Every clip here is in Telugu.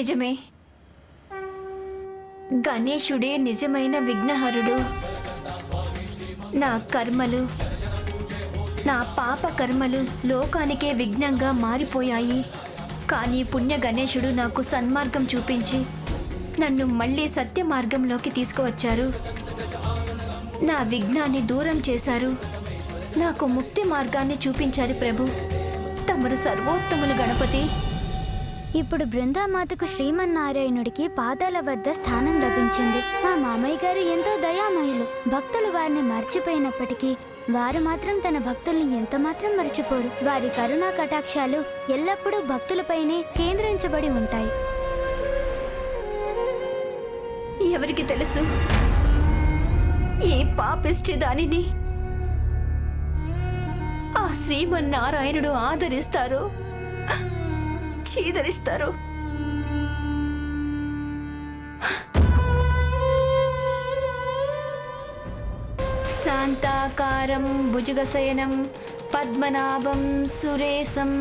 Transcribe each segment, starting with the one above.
నిజమే. గణేశుడే నిజమైన విఘ్నహరుడు. నా కర్మలు నా పాప కర్మలు లోకానికే విఘ్నంగా మారిపోయాయి. కానీ పుణ్య గణేశుడు నాకు సన్మార్గం చూపించి నన్ను మళ్ళీ సత్య మార్గంలోకి తీసుకువచ్చారు. నా విఘ్నాన్ని దూరం చేశారు. నాకు ముక్తి మార్గాన్ని చూపించారు ప్రభు. తమరు సర్వోత్తములు గణపతి. ఇప్పుడు బృందామాతకు శ్రీమన్నారాయణుడికి పాదాల వద్ద స్థానం లభించింది. మా మామయ్య గారు ఎంతో దయామయులు. భక్తులు వారిని మర్చిపోయినప్పటికీ వారు మాత్రం తన భక్తుల్ని ఎంత మాత్రం మర్చిపోరు. వారి కరుణా కటాక్షాలు ఎల్లప్పుడూ భక్తులపైనే కేంద్రించబడి ఉంటాయి. ఎవరికి తెలుసు? ఏ పాపిష్టి దానిని? ఆ శ్రీమన్నారాయణుడు ఆదరిస్తారు? చీదరిస్తారు శాంతాకారం భుజగశయనం పద్మనాభం సురేశం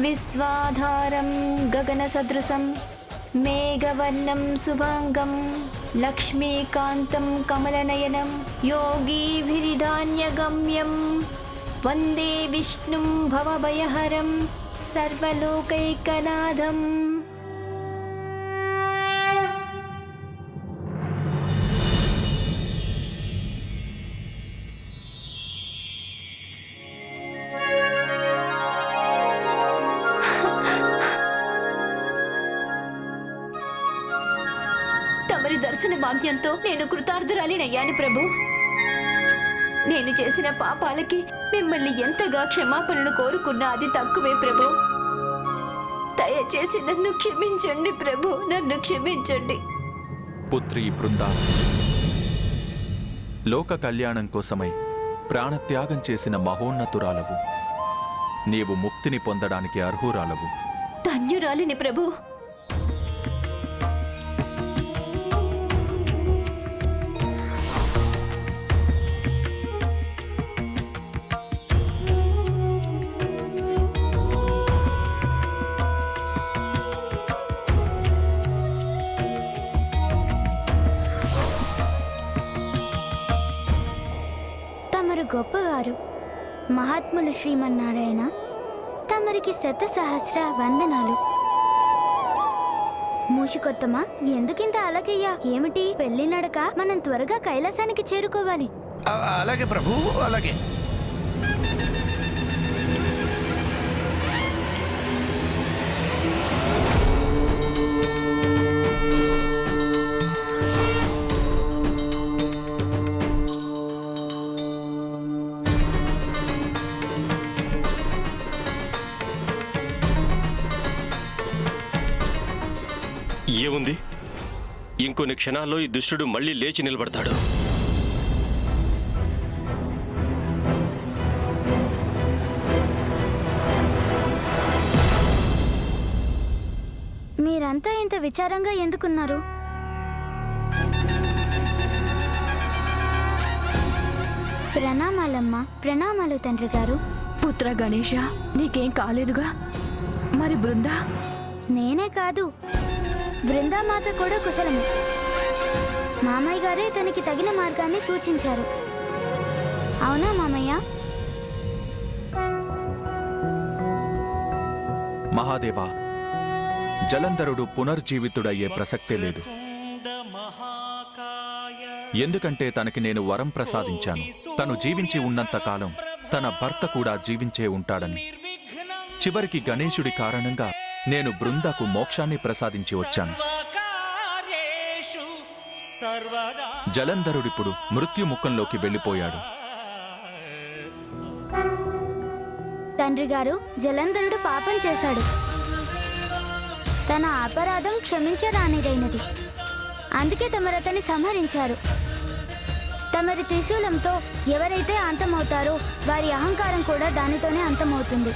విశ్వాధారం గగనసదృశం మేఘవర్ణం శుభాంగం లక్ష్మీకాంతం కమలనయనం యోగీభిరిధాన్యగమ్యం వందే విష్ణుం భవభయహరం సర్వలోకైకనాథం. తమరి దర్శన భాగ్యంతో నేను కృతార్థురాలినయ్యాను ప్రభు. నేను చేసిన పాపాలకి మిమ్మల్ని ఎంతగా క్షమాపణలు కోరుకున్నా అది తక్కువే ప్రభు. దయచేసి నన్ను క్షమించండి ప్రభు. నన్ను క్షమించండి. పుత్రి బృందా లోక కళ్యాణం కోసమై ప్రాణత్యాగం చేసిన మహోన్నతురాలవు. నీవు ముక్తిని పొందడానికి అర్హురాలవు. ధన్యురాలిని ప్రభు. శ్రీమన్నారాయణ తమరికి శత సహస్ర వందనాలు. మూషికొత్తమా ఎందుకింత అలకయ్యా ఏమిటి? పెళ్ళి నడక మనం త్వరగా కైలాసానికి చేరుకోవాలి. అలాగే ప్రభు అలాగే. ఇంకొన్ని క్షణాల్లో ఈ దుష్టుడు మళ్ళీ లేచి నిలబడతాడు. మీరంతా ఇంత విచారంగా ఎందుకున్నారు? ప్రణామాలమ్మా ప్రణామాలు తండ్రి గారు. పుత్ర గణేష నీకేం కాలేదుగా? మరి బృందా? నేనే కాదు బృందామాత కూడా కుశలమే. మామయ్య గారే తనకి తగిన మార్గాన్ని సూచించారు. అవునా మామయ్య? మహాదేవా జలంధరుడు పునర్జీవితుడయ్యే ప్రసక్తే లేదు. ఎందుకంటే తనకి నేను వరం ప్రసాదించాను. తను జీవించి ఉన్నంత కాలం తన భర్త కూడా జీవించే ఉంటాడని. చివరికి గణేశుడి కారణంగా నేను బృందకు మోక్షాన్ని ప్రసాదించి వచ్చాను. జలంధరుడిప్పుడు మృత్యుముఖంలోకి వెళ్ళిపోయాడు. తండ్రి గారు జలంధరుడు పాపం చేశాడు. తన అపరాధం క్షమించరానిదైనది. అందుకే తమరు అతన్ని సంహరించారు. తమరి త్రిశూలంతో ఎవరైతే అంతమవుతారో వారి అహంకారం కూడా దానితోనే అంతమవుతుంది.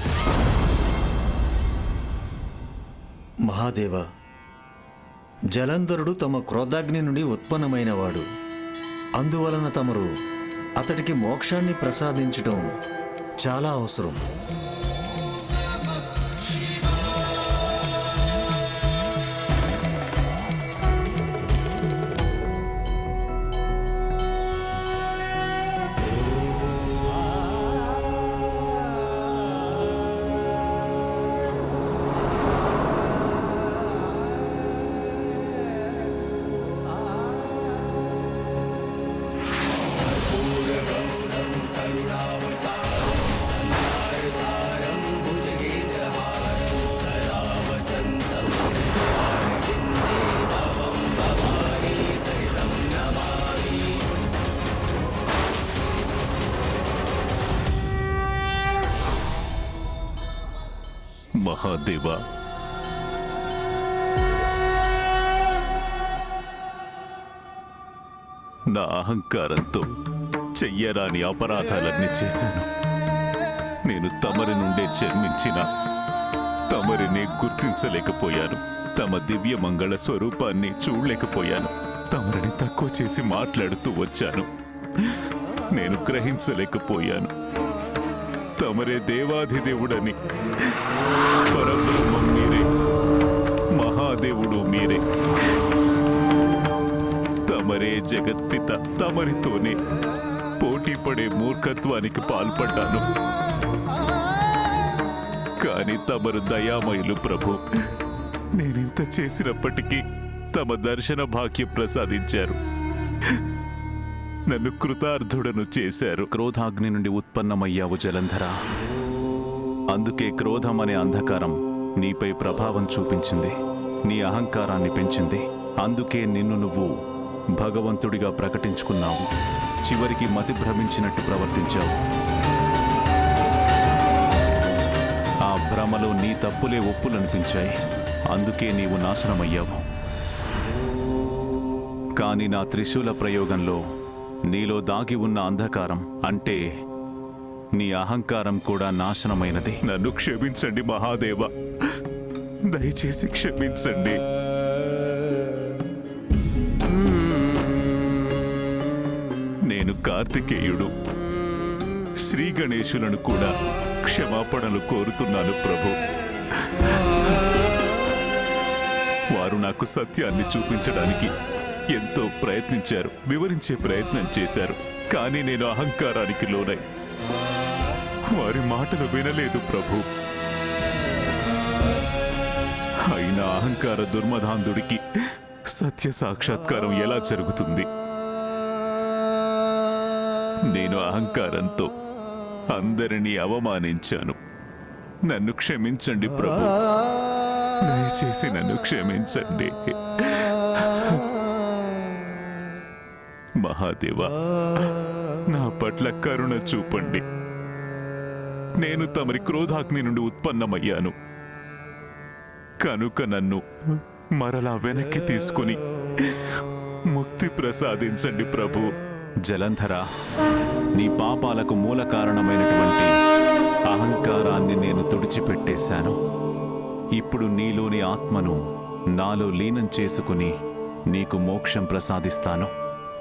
మహాదేవ జలంధరుడు తమ క్రోధాగ్ని నుండి ఉత్పన్నమైనవాడు. అందువలన తమరు అతడికి మోక్షాన్ని ప్రసాదించటం చాలా అవసరం. మహాదేవా. నా అహంకారంతో చెయ్యరాని అపరాధాలన్నీ చేశాను. నేను తమరి నుండే జన్మించిన తమరిని గుర్తించలేకపోయాను. తమ దివ్య మంగళ స్వరూపాన్ని చూడలేకపోయాను. తమరిని తక్కువ చేసి మాట్లాడుతూ వచ్చాను. నేను గ్రహించలేకపోయాను. తమరే దేవాధిదేవుడని. పరబ్రహ్మం మీరే. మహాదేవుడు మీరే. తమరే జగత్పిత తమరితోనే పోటీ పడే మూర్ఖత్వానికి పాల్పడ్డాను. కాని తమరు దయామయులు ప్రభు నేనింత చేసినప్పటికీ తమ దర్శన భాగ్యం ప్రసాదించారు. నన్ను కృతార్థుడను చేశారు. క్రోధాగ్ని నుండి ఉత్పన్నమయ్యావు జలంధర. అందుకే క్రోధం అనే అంధకారం నీపై ప్రభావం చూపించింది. నీ అహంకారాన్ని పెంచింది. అందుకే నిన్ను నువ్వు భగవంతుడిగా ప్రకటించుకున్నావు. చివరికి మతి భ్రమించినట్టు ప్రవర్తించావు. ఆ భ్రమలో నీ తప్పులే ఒప్పులనిపించాయి. అందుకే నీవు నాశనమయ్యావు. కానీ నా త్రిశూల ప్రయోగంలో నీలో దాగి ఉన్న అంధకారం అంటే నీ అహంకారం కూడా నాశనమైనది. నన్ను క్షమించండి మహాదేవ. దయచేసి క్షమించండి. నేను కార్తికేయుడు. శ్రీ గణేశులను కూడా క్షమాపణలు కోరుతున్నాను ప్రభు. వారు నాకు సత్యాన్ని చూపించడానికి ఎంతో ప్రయత్నించారు వివరించే ప్రయత్నం చేశారు కానీ నేను అహంకారానికి లోనై. వారి మాటలు వినలేదు ప్రభు. అయినా అహంకార దుర్మధాంధుడికి సత్య సాక్షాత్కారం ఎలా జరుగుతుంది? నేను అహంకారంతో అందరినీ అవమానించాను. నన్ను క్షమించండి ప్రభు. దయచేసి నన్ను క్షమించండి. మహాదేవా నా పట్ల కరుణ చూపండి. నేను తమరి క్రోధాగ్ని నుండి ఉత్పన్నమయ్యాను. కనుక నన్ను మరలా వెనక్కి తీసుకుని ముక్తి ప్రసాదించండి ప్రభు. జలంధర నీ పాపాలకు మూల కారణమైనటువంటి అహంకారాన్ని నేను తుడిచిపెట్టేశాను. ఇప్పుడు నీలోని ఆత్మను నాలో లీనం చేసుకుని నీకు మోక్షం ప్రసాదిస్తాను.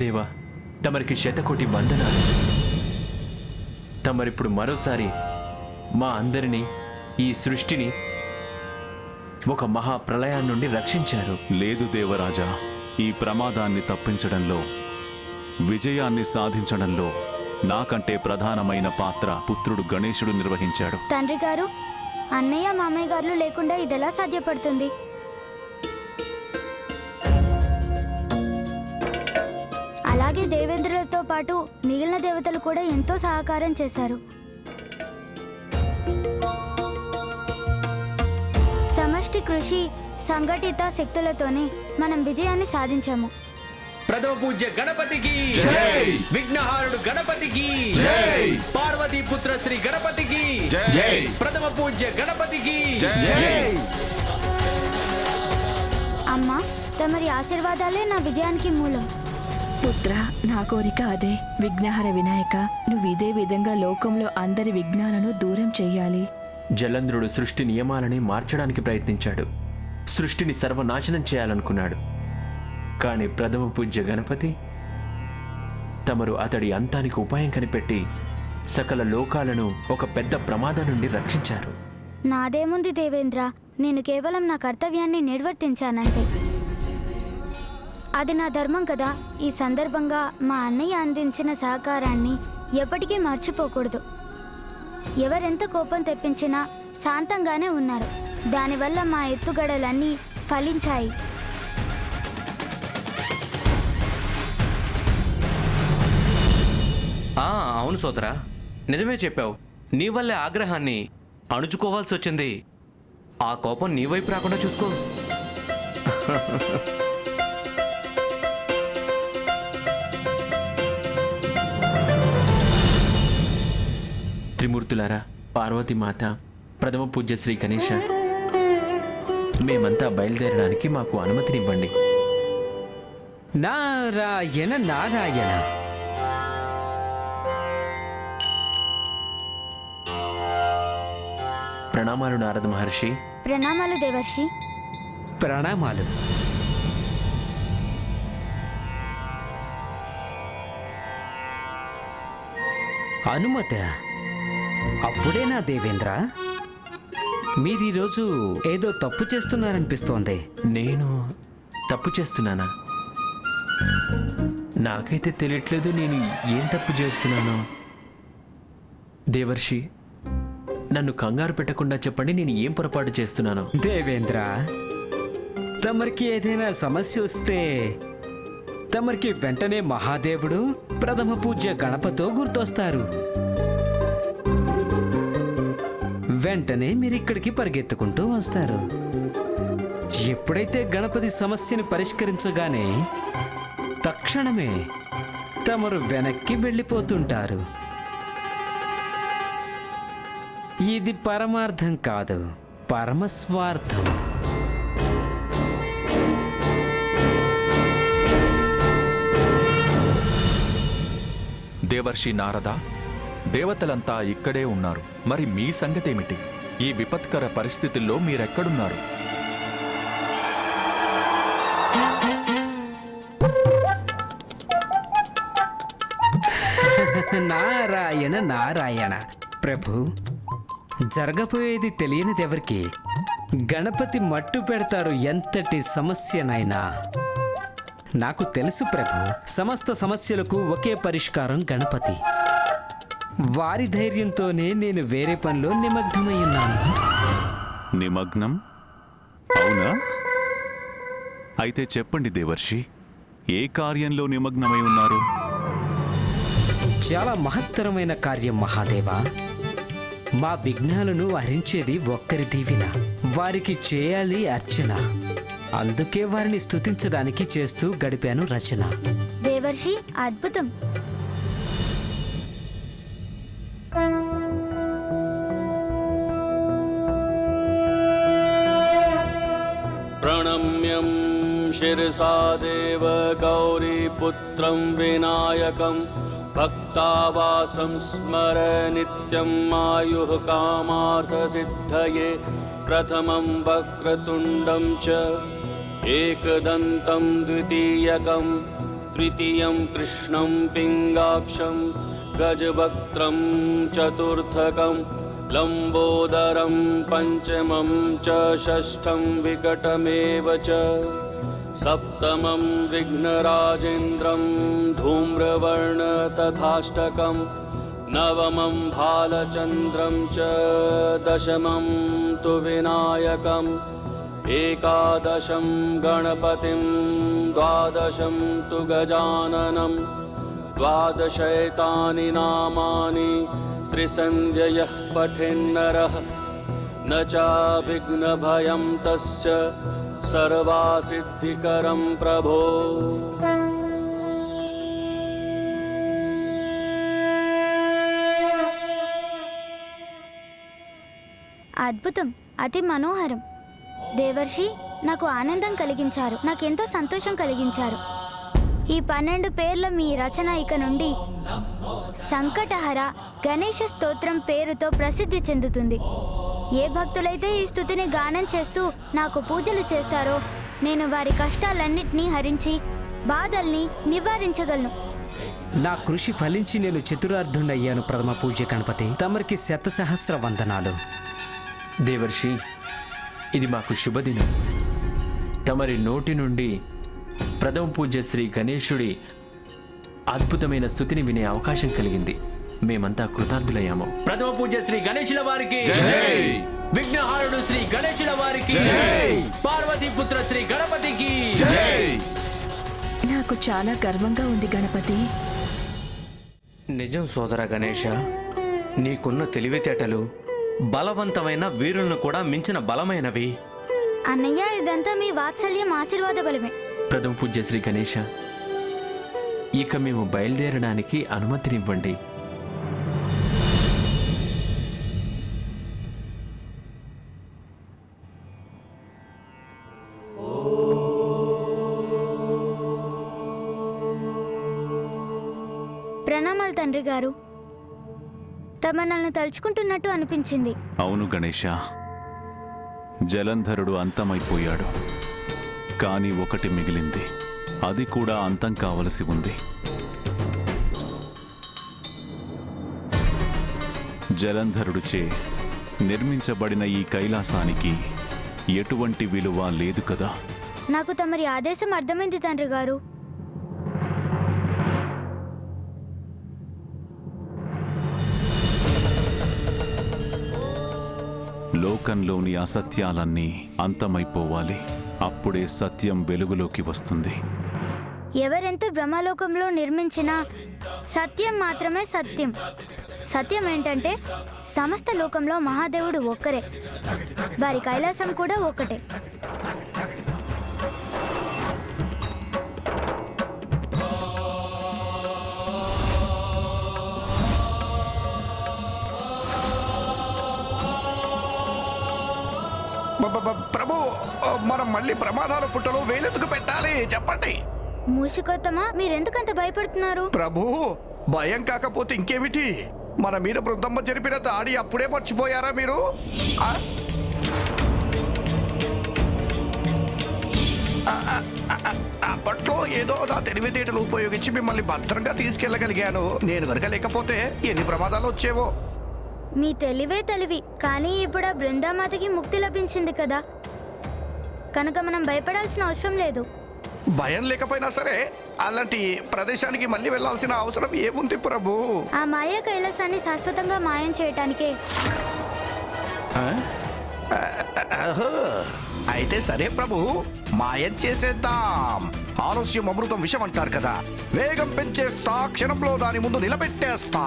మహాదేవ తమరికి శతకోటి వందనాలు. తమరిప్పుడు మరోసారి మా అందరినీ ఈ సృష్టిని ఒక మహా ప్రళయం నుండి రక్షించారు. లేదు దేవరాజా ఈ ప్రమాదాన్ని తప్పించడంలో విజయాన్ని సాధించడంలో నాకంటే ప్రధానమైన పాత్ర పుత్రుడు గణేశుడు నిర్వహించాడు. తండ్రి గారు అన్నయ్య మామయ్య గారు లేకుండా ఇదెలా సాధ్యపడుతుంది? దేవేంద్రులతో పాటు మిగిలిన దేవతలు కూడా ఎంతో సహకారం చేశారు. సమష్టి కృషి సంఘటిత శక్తులతోనే మనం విజయాన్ని సాధించాము. ప్రథమ పూజ్య గణపతికి విఘ్నహారుడు గణపతికి పార్వతీ పుత్ర శ్రీ గణపతికి ప్రథమ పూజ్య గణపతికి అమ్మా తమరి ఆశీర్వాదాలే నా విజయానికి మూలం. పుత్ర నా కోరిక అదే. విఘ్నహర వినాయక నువ్వు ఇదే విధంగా లోకంలో అందరి విఘ్నాలను దూరం చెయ్యాలి. జలంధ్రుడు సృష్టి నియమాలని మార్చడానికి ప్రయత్నించాడు. సృష్టిని సర్వనాశనం చేయాలనుకున్నాడు. కానీ ప్రథమ పూజ్య గణపతి తమరు అతడి అంతానికి ఉపాయం కనిపెట్టి సకల లోకాలను ఒక పెద్ద ప్రమాదం నుండి రక్షించారు. నాదేముంది దేవేంద్ర? నేను కేవలం నా కర్తవ్యాన్ని నిర్వర్తించానంతే. అది నా ధర్మం కదా. ఈ సందర్భంగా మా అన్నయ్య అందించిన సహకారాన్ని ఎప్పటికీ మర్చిపోకూడదు. ఎవరెంత కోపం తెప్పించినా శాంతంగానే ఉన్నారు. దానివల్ల మా ఎత్తుగడలన్నీ ఫలించాయి. అవును సోదరా. నిజమే చెప్పావు. నీ వల్లే ఆగ్రహాన్ని అణుచుకోవాల్సి వచ్చింది ఆ కోపం నీ వైపు రాకుండా చూసుకో. త్రిమూర్తులారా పార్వతీమాత ప్రథమ పూజ్య శ్రీ గణేశ మేమంతా బయలుదేరడానికి మాకు అనుమతినివ్వండి. నారాయణ నారాయణ. ప్రణామాలు నారద మహర్షి. ప్రణామాలు దేవర్షి. ప్రణామాలు. అనుమత. అప్పుడేనా దేవేంద్ర? మీరు ఈరోజు ఏదో తప్పు చేస్తున్నారనిపిస్తోంది. నేను తప్పు చేస్తున్నానా? నాకైతే తెలియట్లేదు నేను ఏం తప్పు చేస్తున్నానో. దేవర్షి నన్ను కంగారు పెట్టకుండా చెప్పండి నేను ఏం పొరపాటు చేస్తున్నానో? దేవేంద్ర తమరికి ఏదైనా సమస్య వస్తే తమరికి వెంటనే మహాదేవుడు ప్రథమ పూజ్య గణపతో గుర్తొస్తారు. వెంటనే మీరు ఇక్కడికి పరిగెత్తుకుంటూ వస్తారు. ఎప్పుడైతే గణపతి సమస్యని పరిష్కరించగానే తక్షణమే తమరు వెనక్కి వెళ్ళిపోతుంటారు. ఇది పరమార్థం కాదు పరమస్వార్థం. దేవర్షి నారద దేవతలంతా ఇక్కడే ఉన్నారు. మరి మీ సంగతేమిటి? ఈ విపత్కర పరిస్థితుల్లో మీరెక్కడున్నారు? నారాయణ నారాయణ. ప్రభు జరగబోయేది తెలియనిదెవరికి? గణపతి మట్టు పెడతారు ఎంతటి సమస్యనైనా నాకు తెలుసు ప్రభు సమస్త సమస్యలకు ఒకే పరిష్కారం గణపతి. వారి ధైర్యంతోనే నేను వేరే పనిలో నిమగ్నమై ఉన్నాను. నిమగ్నం? అవునా? అయితే చెప్పండి దేవర్షి ఏ కార్యంలో నిమగ్నమై ఉన్నారు? చాలా మహత్తరమైన కార్యం మహాదేవా. మా విఘ్నాలను హరించేది ఒక్కరి దీవిన వారికి చేయాలి అర్చన. అందుకే వారిని స్తుతించడానికి చేస్తూ గడిపాను రచన. దేవర్షి అద్భుతం. शिरसा देव गौरीपुत्रं विनायकं भक्तावासं स्मर नित्यम् आयुः कामार्थसिद्धये प्रथमं वक्रतुण्डं च एकदन्तं द्वितीयकं, तृतीयं कृष्णं पिङ्गाक्षं, गजवक्त्रं चतुर्थकम् लम्बोदरं च षष्ठं विकटमेव च। सप्तमं विघ्नराजेन्द्रं धूम्रवर्ण तथाष्टकं नवमं भालचन्द्रं च दशमं तु विनायकम् एकादशं गणपतिं द्वादशं तु गजाननं द्वादशैतानि नामानि त्रिसन्ध्ययः पठेन्नरः न चाविघ्नभयं तस्य सर्वासिद्धिकरं प्रभो అద్భుతం అతి మనోహరం దేవర్షి నాకు ఆనందం కలిగించారు నాకెంతో సంతోషం కలిగించారు ఈ పన్నెండు పేర్ల మీ రచన ఇక నుండి సంకటహర గణేష స్తోత్రం పేరుతో ప్రసిద్ధి చెందుతుంది ఏ భక్తులైతే ఈ స్థుతిని గానం చేస్తూ నాకు పూజలు చేస్తారో నేను వారి కష్టాలన్నిటినీ హరించి బాధల్ని నివారించగలను. నా కృషి ఫలించి నేను చతురార్థుండయ్యాను ప్రథమ పూజ్య గణపతి. తమరికి శత సహస్ర వందనాలు. దేవర్షి ఇది మాకు శుభదినం. తమరి నోటి నుండి ప్రథమ పూజ్య శ్రీ గణేశుడి అద్భుతమైన స్థుతిని వినే అవకాశం కలిగింది. మేమంతా కృతార్థులయ్యాము. ప్రథమ పూజ్య శ్రీ గణేశుల వారికి విఘ్నహారుడు శ్రీ గణేశుల వారికి పార్వతీపుత్ర శ్రీ గణపతికి నాకు చాలా గర్వంగా ఉంది గణపతి. నిజం సోదర గణేష నీకున్న తెలివితేటలు బలవంతమైన వీరులను కూడా మించిన బలమైనవి. అన్నయ్య ఇదంతా మీ వాత్సల్యం ఆశీర్వాద బలమే. ప్రథమ పూజ్య శ్రీ గణేశ ఇక మేము బయలుదేరడానికి అనుమతినివ్వండి. తండ్రి గారు. తమ నన్ను తలుచుకుంటున్నట్టు అనిపించింది. అవును గణేష. జలంధరుడు అంతమైపోయాడు. కానీ ఒకటి మిగిలింది. అది కూడా అంతం కావలసి ఉంది. జలంధరుడిచే నిర్మించబడిన ఈ కైలాసానికి ఎటువంటి విలువ లేదు కదా. నాకు తమరి ఆదేశం అర్థమైంది తండ్రి గారు. లోకంలోని అసత్యాలన్నీ అంతమైపోవాలి. అప్పుడే సత్యం వెలుగులోకి వస్తుంది. ఎవరెంత బ్రహ్మలోకంలో నిర్మించినా సత్యం మాత్రమే సత్యం. సత్యం ఏంటంటే సమస్త లోకంలో మహాదేవుడు ఒక్కరే. వారి కైలాసం కూడా ఒక్కటే. ప్రభు మనం మళ్ళీ ప్రమాదాల పుట్టలో వేలెత్తుకు పెట్టాలి. చెప్పండి. మూషికొత్తమా? మీరెందుకంత భయపడుతున్నారు? ప్రభు భయం కాకపోతే ఇంకేమిటి? మన మీద బృందమ్మ జరిపిన దాడి అప్పుడే మర్చిపోయారా మీరు? అప్పట్లో ఏదో నా తెలివితేటలు ఉపయోగించి మిమ్మల్ని భద్రంగా తీసుకెళ్ళగలిగాను. నేను కనుక లేకపోతే ఎన్ని ప్రమాదాలు వచ్చేవో? మీ తెలివే తెలివి కానీ ఇప్పుడు ఆ బృందామాతకి ముక్తి లభించింది కదా. కనుక మనం భయపడాల్సిన అవసరం లేదు. భయం లేకపోయినా సరే అలాంటి ప్రదేశానికి మళ్ళీ వెళ్ళాల్సిన అవసరం ఏముంది ప్రభు? ఆ మాయా కైలాసాన్ని శాశ్వతంగా మాయం చేయటానికే. అయితే సరే ప్రభు మాయం చేసేద్దాం. ఆలస్యం అమృతం విషం అంటారు కదా. వేగం పెంచేస్తా క్షణంలో దాని ముందు నిలబెట్టేస్తా.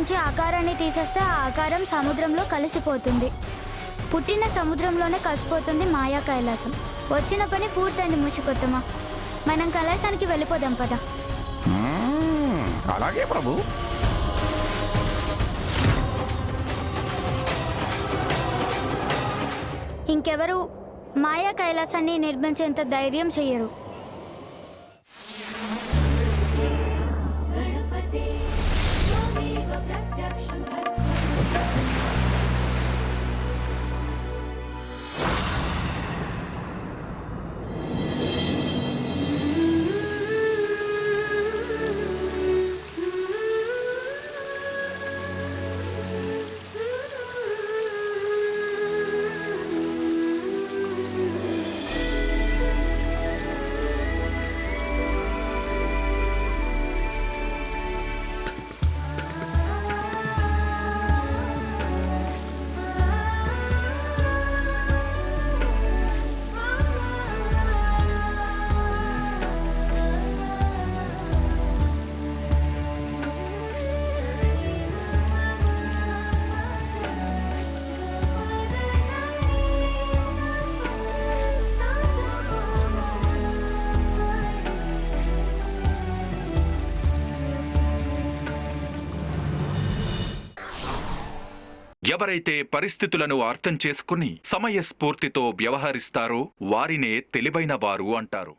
అసత్యంలోంచి ఆకారాన్ని తీసేస్తే ఆ ఆకారం సముద్రంలో కలిసిపోతుంది. పుట్టిన సముద్రంలోనే కలిసిపోతుంది మాయా కైలాసం. వచ్చిన పని పూర్తయింది మూషికొత్తమా మనం కైలాసానికి వెళ్ళిపోదాం పద. అలాగే ప్రభు. ఇంకెవరు? మాయా కైలాసాన్ని నిర్మించేంత ధైర్యం చెయ్యరు. ఎవరైతే పరిస్థితులను అర్థం చేసుకుని సమయస్ఫూర్తితో వ్యవహరిస్తారో వారినే తెలివైన వారు అంటారు.